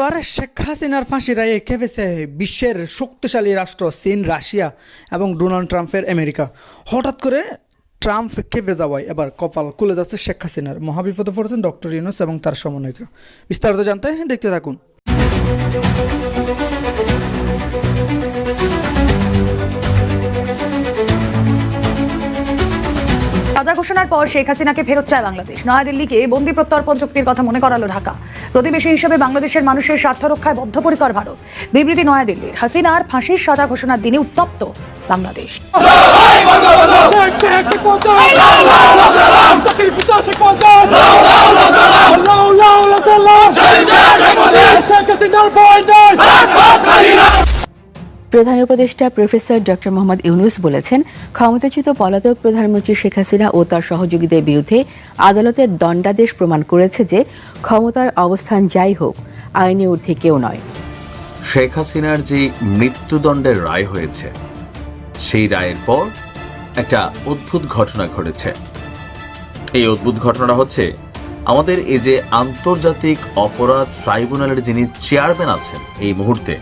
এবার শেখ হাসিনার ফাঁসি রায়ে খেপেছে বিশ্বের শক্তিশালী রাষ্ট্র, চীন, রাশিয়া এবং ডোনাল্ড ট্রাম্পের আমেরিকা। হঠাৎ করে ট্রাম্প খেপে যাওয়ায় এবার কপাল খুলে যাচ্ছে শেখ হাসিনার মহাবিপদে পড়েছেন ডক্টর ইউনুস এবং তার সমন্বয়করা। বিস্তারিত জানতে দেখতে থাকুন। ঘোষণার পর শেখ হাসিনাকে ফেরত চায় বাংলাদেশ। নয়াদিল্লিকে বন্দি প্রত্যর্পণ চুক্তির কথা মনে করালো ঢাকা। প্রতিবেশী হিসেবে বাংলাদেশের মানুষের স্বার্থ রক্ষায় বদ্ধপরিকর ভারত। বিবৃতি নয়াদিল্লির। হাসিনার ফাঁসির সাজা ঘোষণার দিনে উত্তপ্ত বাংলাদেশ. প্রধান উপদেষ্টা প্রফেসর ডক্টর মোহাম্মদ ইউনুস বলেছেন, ক্ষমতাচ্যুত পলাতক প্রধানমন্ত্রী শেখ হাসিনা ও তার সহযোগীদের বিরুদ্ধে আদালতের দণ্ডাদেশ প্রমাণ করেছে যে ক্ষমতার অবস্থান যাই হোক, আইনে ঊর্ধ্বে কেউ নয়। শেখ হাসিনার যে মৃত্যুদণ্ডের রায় হয়েছে, সেই রায়ের পর একটা অদ্ভুত ঘটনা ঘটেছে। এই অদ্ভুত ঘটনা হচ্ছে, আমাদের এই যে আন্তর্জাতিক অপরাধ ট্রাইব্যুনালের যিনি চেয়ারম্যান আছেন এই মুহূর্তে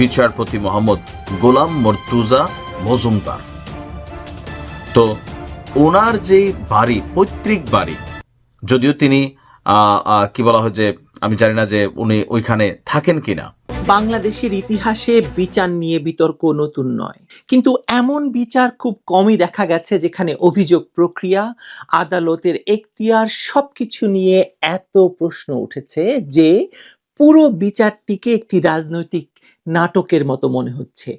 বিচারপতি মোহাম্মদ গোলাম মর্তুজা মজুমদার। তো ওনার যে বাড়ি, পৈতৃক বাড়ি, যদিও তিনি কি বলা হয় যে, আমি জানি না যে উনি ওইখানে থাকেন কিনা। বাংলাদেশের ইতিহাসে বিচার নিয়ে বিতর্ক নতুন নয়। কিন্তু এমন বিচার খুব কমই দেখা গেছে যেখানে অভিযোগ প্রক্রিয়া, আদালতের এখতিয়ার সবকিছু নিয়ে এত প্রশ্ন উঠেছে যে পুরো বিচারটিকে একটি রাজনৈতিক নাটকের মতো মনে হচ্ছে।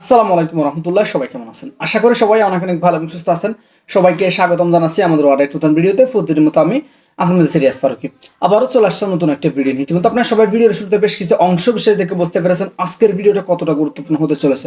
আসসালামু আলাইকুম রহমতুল্লাহ, সবাই কেমন আছেন? আশা করি সবাই অনেক অনেক ভালো এবং সুস্থ আছেন। সবাইকে স্বাগতম জানাচ্ছি আমাদের আরেক নতুন ভিডিওতে। প্রতিদিনের মতো আমি আপনার সিরিয়াস ফারুকি। আবারও চলে আসছে নতুন একটা ভিডিও নিয়ে। ইতিমধ্যে আপনার সবাই ভিডিওর শুরুতে বেশ কিছু অংশ বিষয় দেখে বুঝতে পেরেছেন আজকের ভিডিওটা কতটা গুরুত্বপূর্ণ হতে চলেছে।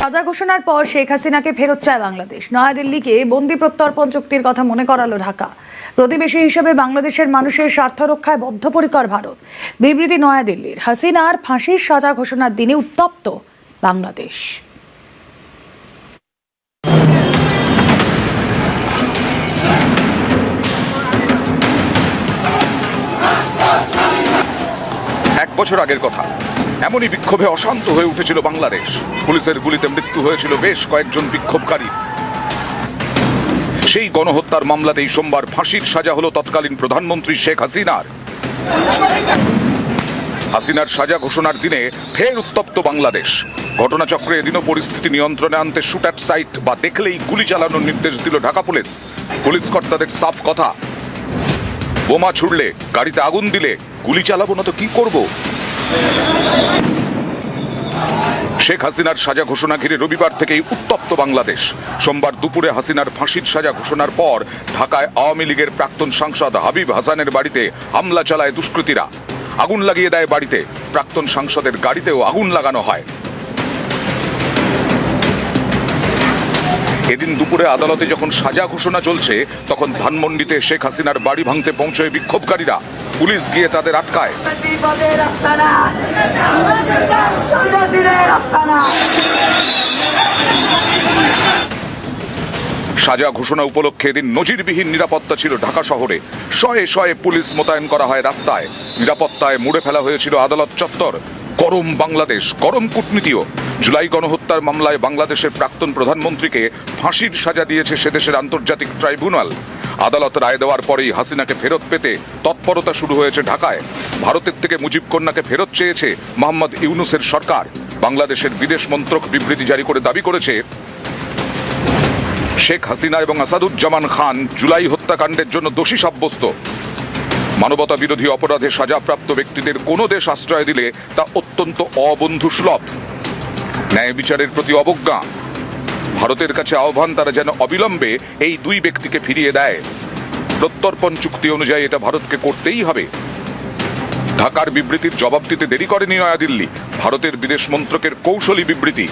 সাজা ঘোষণার পর শেখ হাসিনাকে ফেরত চায় বাংলাদেশ। নয়াদিল্লিকে বন্দি প্রত্যর্পণ চুক্তির কথা মনে করালো ঢাকা। প্রতিবেশী হিসেবে বাংলাদেশের মানুষের স্বার্থ রক্ষায় বদ্ধপরিকর ভারত। বিবৃতি নয়াদিল্লির। হাসিনার ফাঁসির সাজা ঘোষণার দিনে উত্তপ্ত বাংলাদেশ। বছর আগের কথা। এমনই বিক্ষোভে অশান্ত হয়ে উঠেছিল বাংলাদেশ। পুলিশের গুলিতে মৃত্যু হয়েছিল বেশ কয়েকজন বিক্ষোভকারী। সেই গণহত্যার মামলাতেই সোমবার ফাঁসির সাজা হলো তৎকালীন প্রধানমন্ত্রী শেখ হাসিনার। হাসিনার সাজা ঘোষণার দিনে ফের উত্তপ্ত বাংলাদেশ। ঘটনাচক্রে এদিনও পরিস্থিতি নিয়ন্ত্রণে আনতে শুট অ্যাট সাইট বা দেখলেই গুলি চালানোর নির্দেশ দিল ঢাকা পুলিশ। পুলিশ কর্তাদের সাফ কথা। বোমা ছুড়লে, গাড়িতে আগুন দিলে, গুলি চালাবো না তো কি করব? শেখ হাসিনার সাজা ঘোষণা ঘিরে রবিবার থেকেই উত্তপ্ত বাংলাদেশ। সোমবার দুপুরে হাসিনার ফাঁসির সাজা ঘোষণার পর ঢাকায় আওয়ামী লীগের প্রাক্তন সাংসদ হাবিব হাসানের বাড়িতে হামলা চালায় দুষ্কৃতীরা। আগুন লাগিয়ে দেয় বাড়িতে। প্রাক্তন সাংসদের গাড়িতেও আগুন লাগানো হয়। এদিন দুপুরে আদালতে যখন সাজা ঘোষণা চলছে, তখন ধানমন্ডিতে শেখ হাসিনার বাড়ি ভাঙতে পৌঁছয় বিক্ষোভকারীরা। পুলিশ গিয়ে তাদের আটকায়। সাজা ঘোষণা উপলক্ষে এদিন নজিরবিহীন নিরাপত্তা ছিল ঢাকা শহরে। শয়ে শয়ে পুলিশ মোতায়েন করা হয় রাস্তায়। নিরাপত্তায় মুড়ে ফেলা হয়েছিল আদালত চত্বর। গরম বাংলাদেশ, গরম কূটনীতিও। জুলাই গণহত্যার মামলায় বাংলাদেশের প্রাক্তন প্রধানমন্ত্রীকে ফাঁসির সাজা দিয়েছে সেদেশের আন্তর্জাতিক ট্রাইব্যুনাল। আদালত রায় দেওয়ার পরেই হাসিনাকে ফেরত পেতে তৎপরতা শুরু হয়েছে ঢাকায়। ভারতের থেকে মুজিব কন্যাকে ফেরত চেয়েছে মোহাম্মদ ইউনুসের সরকার। বাংলাদেশের বিদেশ মন্ত্রক বিবৃতি জারি করে দাবি করেছে শেখ হাসিনা এবং আসাদুজ্জামান খান জুলাই হত্যাকাণ্ডের জন্য দোষী সাব্যস্ত। মানবতা বিরোধী অপরাধে সাজাপ্রাপ্ত ব্যক্তিদের কোনো দেশ আশ্রয় দিলে তা অত্যন্ত অবন্ধুসুলভ ন্যায় বিচারের প্রতি অবজ্ঞা। ভারতের কাছে আহ্বান, তারা যেন অবিলম্বে এই দুই ব্যক্তিকে ফিরিয়ে দেয়। প্রত্যর্পণ চুক্তি অনুযায়ী এটা ভারতকে করতেই হবে। ঢাকার বিবৃতির জবাব দিতে দেরি করেনি নয়াদিল্লি। ভারতের বিদেশ মন্ত্রকের কৌশলী বিবৃতি।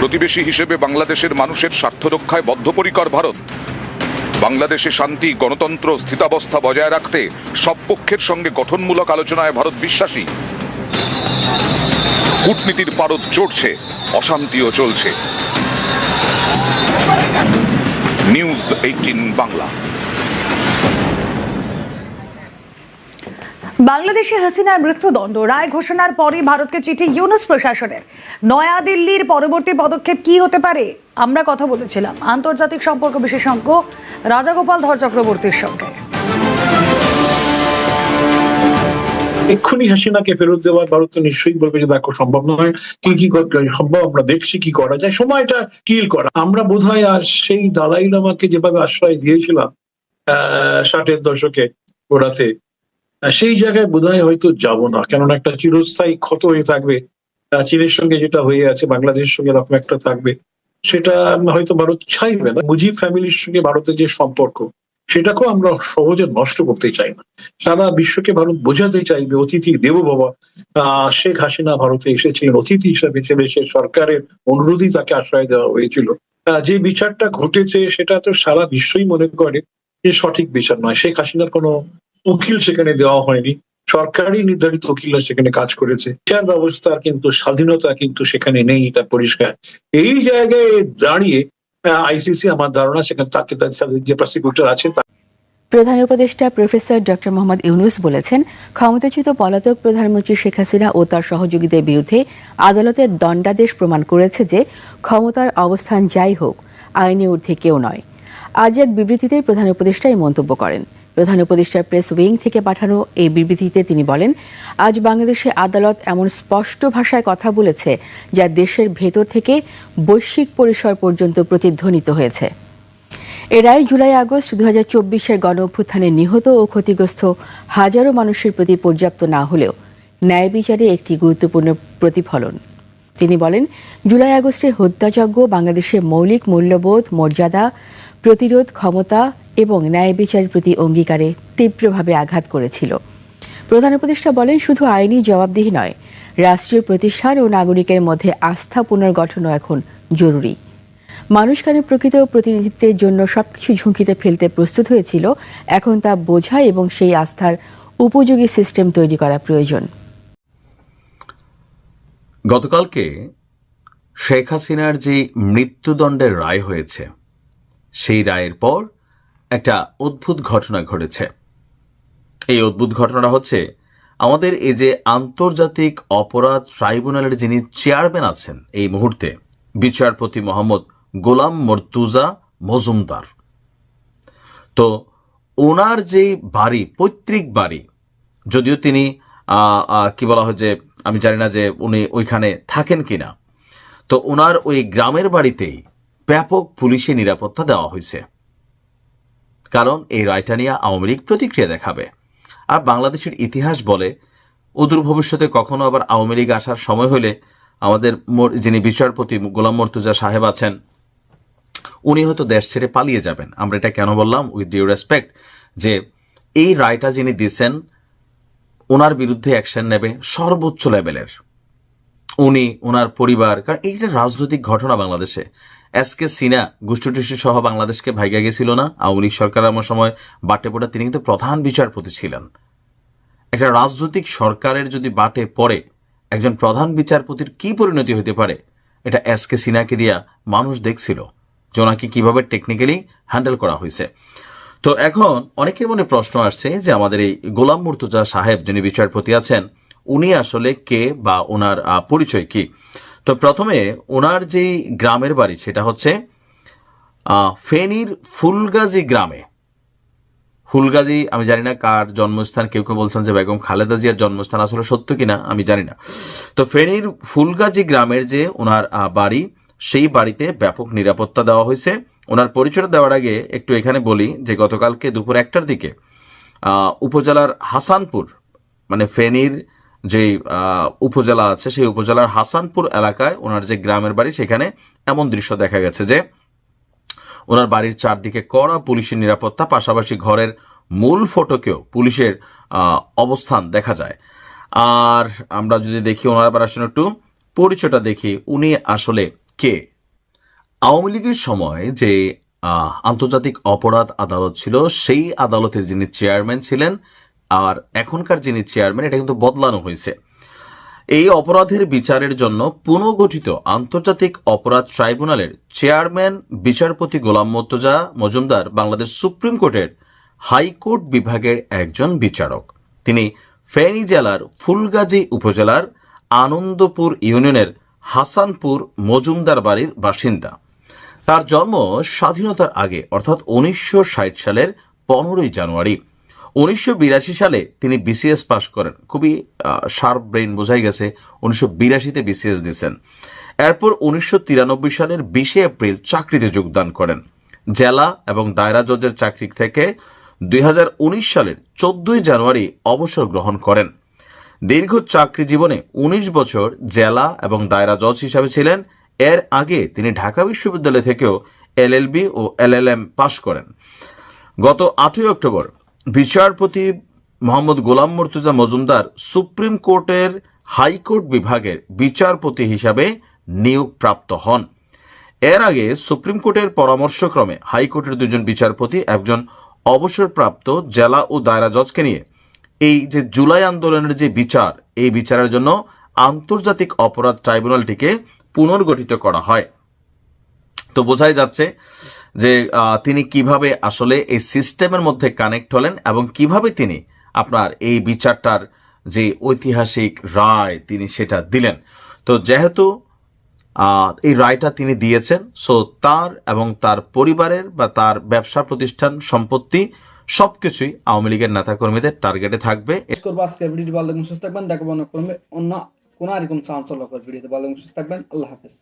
প্রতিবেশী হিসেবে বাংলাদেশের মানুষের স্বার্থ রক্ষায় বদ্ধপরিকর ভারত। বাংলাদেশে শান্তি, গণতন্ত্র, স্থিতাবস্থা বজায় রাখতে সব পক্ষের সঙ্গে গঠনমূলক আলোচনায় ভারত বিশ্বাসী। কূটনীতির পারদ চড়ছে, অশান্তিও চলছে। News eighteen Bangla. বাংলাদেশে হাসিনার মৃত্যুদণ্ড। রায় ঘোষণার পরই ভারতকে চিঠি ইউনুস প্রশাসনের। নয়াদিল্লির পরবর্তী পদক্ষেপ কি হতে পারে? আমরা কথা বলেছিলাম। আন্তর্জাতিক সম্পর্ক বিশেষজ্ঞ রাজাগোপাল ধর চক্রবর্তীর সঙ্গে। এক্ষুনি হাসিনাকে ফেরত দেওয়া ভারত তো নিশ্চয়ই বলবে যে, দেখো, সম্ভব নয়। কি কি সম্ভব, আমরা দেখছি কি করা যায়। সময়টা কিল করা। আমরা বোধহয় আর সেই দালাই লামাকে যেভাবে আশ্রয় দিয়েছিলাম, আহ, ষাটের দশকে ওরাতে সেই জায়গায় বোধহয় হয়তো যাব না, কেননা একটা চিরস্থায়ী ক্ষত হয়ে থাকবে। চীনের সঙ্গে যেটা হয়ে আছে, বাংলাদেশের সঙ্গে এরকম একটা থাকবে, সেটা হয়তো ভারত চাইবে না। মুজিব ফ্যামিলির সঙ্গে ভারতের যে সম্পর্ক, সেটাকেও আমরা সহজে নষ্ট করতে চাই না। সারা বিশ্বকে ভারত বোঝাতে চাইবে, অতিথি দেব বাবা। আহ শেখ হাসিনা ভারতে এসেছিলেন, অতিথি হিসাবে সে দেশের সরকারের অনুরোধই তাকে আশ্রয় দেওয়া হয়েছিল। যে বিচারটা ঘটেছে, সেটা তো সারা বিশ্বই মনে করে যে সঠিক বিচার নয়। শেখ হাসিনার কোনো উকিল সেখানে দেওয়া হয়নি। সরকারই নির্ধারিত উকিলরা সেখানে কাজ করেছে। বিচার ব্যবস্থার কিন্তু স্বাধীনতা কিন্তু সেখানে নেই, এটা পরিষ্কার। এই জায়গায় দাঁড়িয়ে আইসিসি আমার ধারণা, সেখানে তাকে যে প্রসিকিউটর আছে প্রধান উপদেষ্টা প্রফেসর ডক্টর মোহাম্মদ ইউনুস বলেছেন, ক্ষমতাচ্যুত পলাতক প্রধানমন্ত্রী শেখ হাসিনা ও তার সহযোগীদের বিরুদ্ধে আদালতের দণ্ডাদেশ প্রমাণ করেছে যে ক্ষমতার অবস্থান যাই হোক, আইনি ঊর্ধ্বে কেউ নয়। আজ এক বিবৃতিতে প্রধান উপদেষ্টা এই মন্তব্য করেন। প্রধান উপদেষ্টার প্রেস উইং থেকে পাঠানো এই বিবৃতিতে তিনি বলেন, আজ বাংলাদেশে আদালত এমন স্পষ্ট ভাষায় কথা বলেছে যা দেশের ভেতর থেকে বৈশ্বিক পরিসর পর্যন্ত প্রতিধ্বনিত হয়েছে। এরাই জুলাই আগস্ট দু হাজার চব্বিশের গণ অভ্যুত্থানে নিহত ও ক্ষতিগ্রস্ত হাজারো মানুষের প্রতি পর্যাপ্ত না হলেও ন্যায় বিচারে একটি গুরুত্বপূর্ণ প্রতিফলন। তিনি বলেন, জুলাই আগস্টে হত্যাযজ্ঞ বাংলাদেশের মৌলিক মূল্যবোধ, মর্যাদা প্রতিরোধ ক্ষমতা এবং ন্যায় বিচারের প্রতি অঙ্গীকারে তীব্রভাবে আঘাত করেছিল। প্রধান উপদেষ্টা বলেন, শুধু আইনি জবাবদিহি নয়, রাষ্ট্রীয় প্রতিষ্ঠান ও নাগরিকের মধ্যে আস্থা পুনর্গঠনও এখন জরুরি। মানুষ কেন প্রকৃত প্রতিনিধিত্বের জন্য সবকিছু ঝুঁকিতে ফেলতে প্রস্তুত হয়েছিল, এখন তা বোঝা এবং সেই আস্থার উপযোগী সিস্টেম তৈরি করা প্রয়োজন। গতকালকে শেখ হাসিনার যে মৃত্যুদণ্ডের রায় হয়েছে সেই রায়ের পর একটা অদ্ভুত ঘটনা ঘটেছে। এই অদ্ভুত ঘটনাটা হচ্ছে, আমাদের এই যে আন্তর্জাতিক অপরাধ ট্রাইব্যুনালের যিনি চেয়ারম্যান আছেন এই মুহূর্তে, বিচারপতি মোহাম্মদ গোলাম মর্তুজা মজুমদার। তো ওনার যে বাড়ি, পৈতৃক বাড়ি, যদিও তিনি কি বলা হয় যে, আমি জানি না যে উনি ওইখানে থাকেন কিনা, তো ওনার ওই গ্রামের বাড়িতেই ব্যাপক পুলিশি নিরাপত্তা দেওয়া হয়েছে। কারণ এই রায়টা নিয়ে আওয়ামী লীগ প্রতিক্রিয়া দেখাবে। আর বাংলাদেশের ইতিহাস বলে অদূর ভবিষ্যতে কখনো আবার আওয়ামী লীগ আসার সময় হলে আমাদের যিনি বিচারপতি গোলাম মর্তুজা সাহেব আছেন, উনি হয়তো দেশ ছেড়ে পালিয়ে যাবেন। আমরা এটা কেন বললাম? উইথ ডিউ রেসপেক্ট যে এই রায়টা যিনি দিচ্ছেন ওনার বিরুদ্ধে অ্যাকশন নেবে সর্বোচ্চ লেভেলের উনি ওনার পরিবার, কারণ এইটা রাজনৈতিক ঘটনা বাংলাদেশে। এস কে সিনা গোষ্ঠীটিষ্টি সহ বাংলাদেশকে ভাইগা গেছিল না। আওয়ামী লীগ সরকার আমার সময় বাটে পড়ে তিনি কিন্তু প্রধান বিচারপতি ছিলেন। একটা রাজনৈতিক সরকারের যদি বাটে পড়ে, একজন প্রধান বিচারপতির কি পরিণতি হতে পারে? এটা এস কে সিনাকে দিয়া মানুষ দেখছিল, যে ওনাকে কীভাবে টেকনিক্যালি হ্যান্ডেল করা হয়েছে তো এখন অনেকের মনে প্রশ্ন আসছে যে আমাদের এই গোলাম মুর্তুজা সাহেব যিনি বিচারপতি আছেন, উনি আসলে কে বা ওনার পরিচয় কি? তো প্রথমে ওনার যে গ্রামের বাড়ি, সেটা হচ্ছে ফেনীর ফুলগাজী গ্রামে। ফুলগাজী, আমি জানি না কার জন্মস্থান, কেউ কেউ বলছেন যে বেগম খালেদা জিয়ার জন্মস্থান আসলে সত্য কিনা, আমি জানি না। তো ফেনীর ফুলগাজী গ্রামের যে ওনার বাড়ি, সেই বাড়িতে ব্যাপক নিরাপত্তা দেওয়া হয়েছে। ওনার পরিচয় দেওয়ার আগে একটু এখানে বলি যে গতকালকে দুপুর একটার দিকে উপজেলার হাসানপুর মানে ফেনীর যে উপজেলা আছে, সেই উপজেলার হাসানপুর এলাকায় ওনার যে গ্রামের বাড়ি, সেখানে এমন দৃশ্য দেখা গেছে যে ওনার বাড়ির চারদিকে কড়া পুলিশের নিরাপত্তা, পাশাপাশি ঘরের মূল ফটোকেও পুলিশের অবস্থান দেখা যায়। আর আমরা যদি দেখি ওনার আবার আসলে একটু, পরিচয়টা দেখি উনি আসলে কে। আওয়ামী লীগের সময় যে আন্তর্জাতিক অপরাধ আদালত ছিল, সেই আদালতের যিনি চেয়ারম্যান ছিলেন আর এখনকার যিনি চেয়ারম্যান এটা কিন্তু বদলানো হয়েছে। এই অপরাধের বিচারের জন্য পুনর্গঠিত আন্তর্জাতিক অপরাধ ট্রাইব্যুনালের চেয়ারম্যান বিচারপতি গোলাম মর্তজা মজুমদার বাংলাদেশ সুপ্রিম কোর্টের হাইকোর্ট বিভাগের একজন বিচারক। তিনি ফেনী জেলার ফুলগাজী উপজেলার আনন্দপুর ইউনিয়নের হাসানপুর মজুমদার বাড়ির বাসিন্দা। তার জন্ম স্বাধীনতার আগে, অর্থাৎ উনিশশো ষাট সালের পনেরোই জানুয়ারি। উনিশশো বিরাশি সালে তিনি বিসিএস পাশ করেন। খুবই শার্প ব্রেইন বোঝাই গেছে, উনিশশো বিরাশিতে বিসিএস দিয়েছেন। এরপর উনিশশো তিরানব্বই সালের বিশে এপ্রিল চাকরিতে যোগদান করেন। জেলা এবং দায়রা জজের চাকরি থেকে দুই হাজার উনিশ সালের চোদ্দই জানুয়ারি অবসর গ্রহণ করেন। দীর্ঘ চাকরি জীবনে ১৯ বছর জেলা এবং দায়রা জজ হিসাবে ছিলেন। এর আগে তিনি ঢাকা বিশ্ববিদ্যালয় থেকেও এলএলবি ও এলএলএম পাশ করেন। গত আটই অক্টোবর বিচারপতি মোহাম্মদ গোলাম মর্তুজা মজুমদার সুপ্রিম কোর্টের হাইকোর্ট বিভাগের বিচারপতি হিসাবে নিয়োগপ্রাপ্ত হন। এর আগে সুপ্রিম কোর্টের পরামর্শক্রমে হাইকোর্টের দুজন বিচারপতি, একজন অবসরপ্রাপ্ত জেলা ও দায়রা জজকে নিয়ে এই যে জুলাই আন্দোলনের যে বিচার, এই বিচারের জন্য আন্তর্জাতিক অপরাধ ট্রাইব্যুনালটিকে পুনর্গঠিত করা হয়। তো বোঝাই যাচ্ছে যে তিনি কীভাবে আসলে এই সিস্টেমের মধ্যে কানেক্ট হলেন এবং কীভাবে তিনি আপনার এই বিচারটার যে ঐতিহাসিক রায় তিনি সেটা দিলেন। তো যেহেতু এই রায়টা তিনি দিয়েছেন, সো তার এবং তার পরিবারের বা তার ব্যবসা প্রতিষ্ঠান সম্পত্তি সবকিছুই আওয়ামী লীগের নেতাকর্মীদের টার্গেটে থাকবে। করব আজকের ভিডিওটি, ভালো অন্য কোনো এরকম চাঞ্চল্যকর ভিডিওতে। ভালো থাকবেন, আল্লাহ হাফেজ।